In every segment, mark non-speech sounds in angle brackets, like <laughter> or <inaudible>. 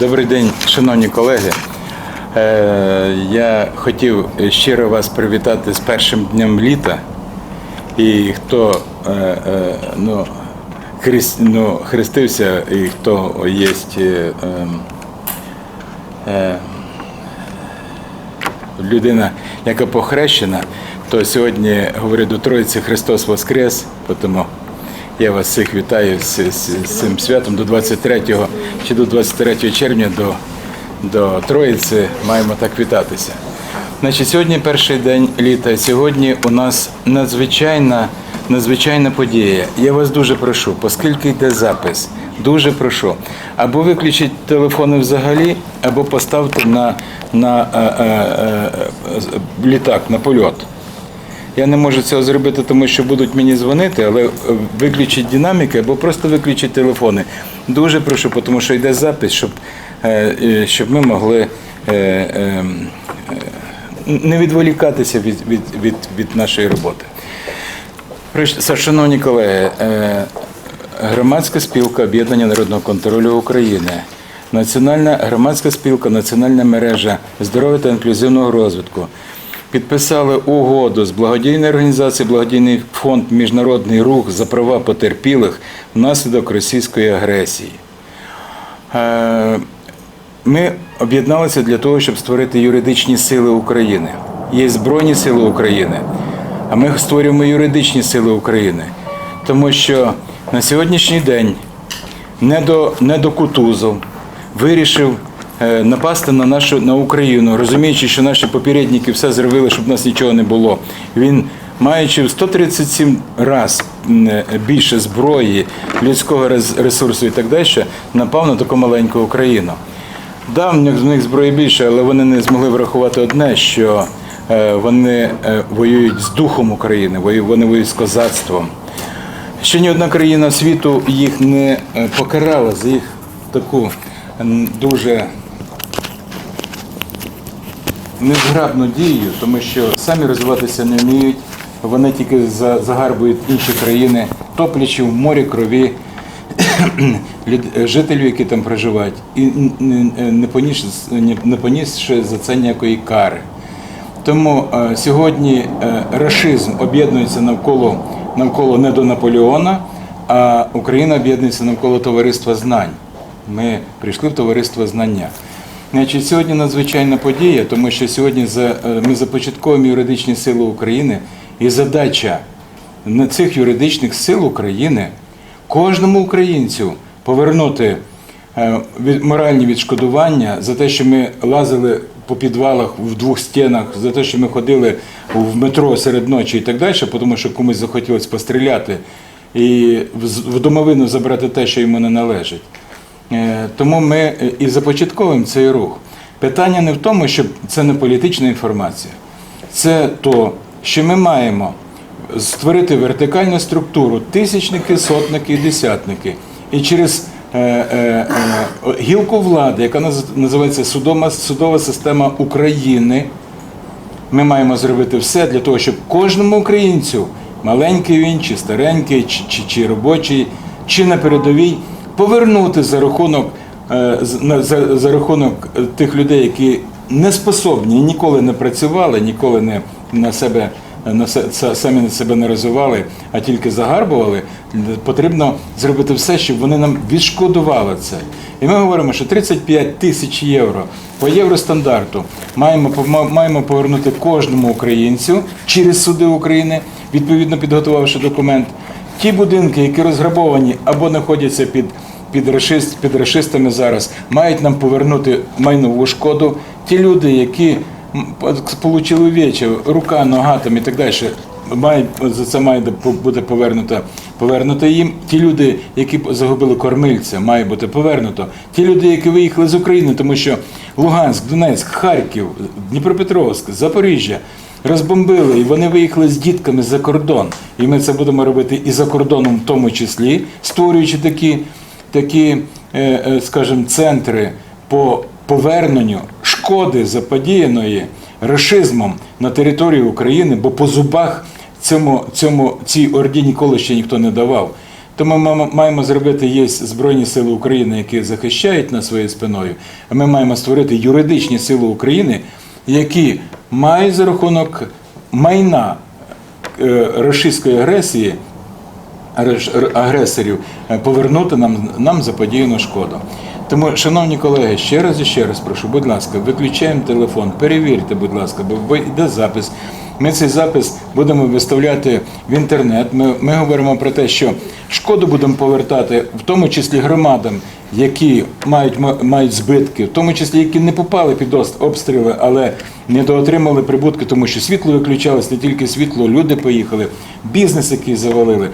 Добрий день, шановні колеги. Е, Я хотів щиро вас привітати з першим днем літа. І хто е, е, ну, ну, хрестився, і хто є ем, людина, яка похрещена, то сьогодні говорю до Троїці Христос Воскрес, тому я вас всіх вітаю з, з, з цим святом до 23 чи до 23 червня до, до Троїці маємо так вітатися. Значить, сьогодні перший день літа. Сьогодні у нас надзвичайна, надзвичайна подія. Я вас дуже прошу, оскільки йде запис, дуже прошу. Або виключіть телефони взагалі, або поставте на, на е, е, е, е, літак, на польот. Я не можу цього зробити, тому що будуть мені дзвонити, але е, виключіть динаміки або просто виключіть телефони. Дуже прошу, тому що йде запис, щоб, е, е, щоб ми могли не відволікатися від, від, від, від нашої роботи. Шановні колеги, громадська спілка об'єднання народного контролю України, Національна громадська спілка, Національна мережа здоров'я та інклюзивного розвитку підписали угоду з благодійною організацією Благодійний фонд Міжнародний рух за права потерпілих внаслідок російської агресії. Е, Ми об'єдналися для того, щоб створити юридичні сили України. Є Збройні сили України, а ми створюємо юридичні сили України. Тому що на сьогоднішній день недо, недо Кутузов вирішив напасти на нашу на Україну, розуміючи, що наші попередники все зробили, щоб нас нічого не було. Він, маючи в 137 раз е, більше зброї, людського рес- ресурсу і так далі, напав на таку маленьку Україну. Да, в них, зброї більше, але вони не змогли врахувати одне, що е, вони е, воюють з духом України, вони воюють з козацтвом. Ще ні одна країна світу їх не е, покарала за їх таку дуже незграбну дію, тому що самі розвиватися не вміють, вони тільки загарбують інші країни, топлячи в морі крові <clears throat> жителів, які там проживають, і не поніс, не понісши за це ніякої кари. Тому е, сьогодні е, рашизм об'єднується навколо, навколо не до Наполеона, а Україна об'єднується навколо товариства знань. Ми прийшли в товариство знання. Значить, сьогодні надзвичайна подія, тому що сьогодні за, е, ми започатковуємо юридичні сили України, і задача на цих юридичних сил України кожному українцю повернути е, від- моральні відшкодування за те, що ми лазили по підвалах в двох стінах, за те, що ми ходили в метро серед ночі і так далі, тому що комусь захотілося постріляти і в в домовину забрати те, що йому не належить. Е, Тому ми е, і започатковуємо цей рух. Питання не в тому, що це не політична інформація, це то, що ми маємо створити вертикальну структуру тисячники, сотники і десятники. І через е, гілку влади, яка наз- називається судома, судова система України, ми маємо зробити все для того, щоб кожному українцю, маленький він, чи старенький, чи, чи, чи робочий, чи на передовій, повернути за рахунок, е, на- за, за рахунок е, тих людей, які не способні, ніколи не працювали, ніколи не на себе. На се- самі на себе не розвивали, а тільки загарбували, потрібно зробити все, щоб вони нам відшкодували це. І ми говоримо, що 35 тисяч євро по євростандарту маємо, маємо повернути кожному українцю через суди України, відповідно підготувавши документ. Ті будинки, які розграбовані або знаходяться під, під, рашист, під рашистами зараз, мають нам повернути майнову шкоду. Ті люди, які отримали вечір, рука, нога там і так далі, мають, за це має бу- бути повернуто, повернуто їм. Ті люди, які загубили кормильця, має бути повернуто. Ті люди, які виїхали з України, тому що Луганськ, Донецьк, Харків, Дніпропетровськ, Запоріжжя розбомбили, і вони виїхали з дітками за кордон. І ми це будемо робити і за кордоном, в тому числі, створюючи такі, такі е, е, скажімо, центри по поверненню шкоди заподіяної рашизмом на території України, бо по зубах цьому, цьому, цій орді ніколи ще ніхто не давав. Тому ми маємо зробити є Збройні Сили України, які захищають нас своєю спиною. А ми маємо створити юридичні сили України, які мають за рахунок майна е, російської агресії агресорів е, повернути нам, нам заподіяну шкоду. Тому, шановні колеги, ще раз і ще раз прошу, будь ласка, виключаємо телефон, перевірте, будь ласка, бо йде запис. Ми цей запис будемо виставляти в інтернет. Ми, ми говоримо про те, що шкоду будемо повертати, в тому числі громадам, які мають, мають збитки, в тому числі які не попали під обстріли, але не доотримали прибутки, тому що світло виключалось, не тільки світло, люди поїхали, бізнес, який завалили,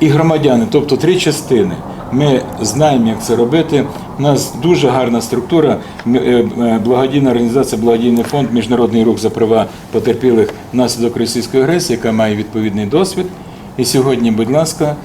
і- громадяни, тобто три частини. Ми знаємо, як це робити. У нас дуже гарна структура. Е, е, Благодійна організація, благодійний фонд, міжнародний рух за права потерпілих внаслідок російської агресії, яка має відповідний досвід. І сьогодні, будь ласка,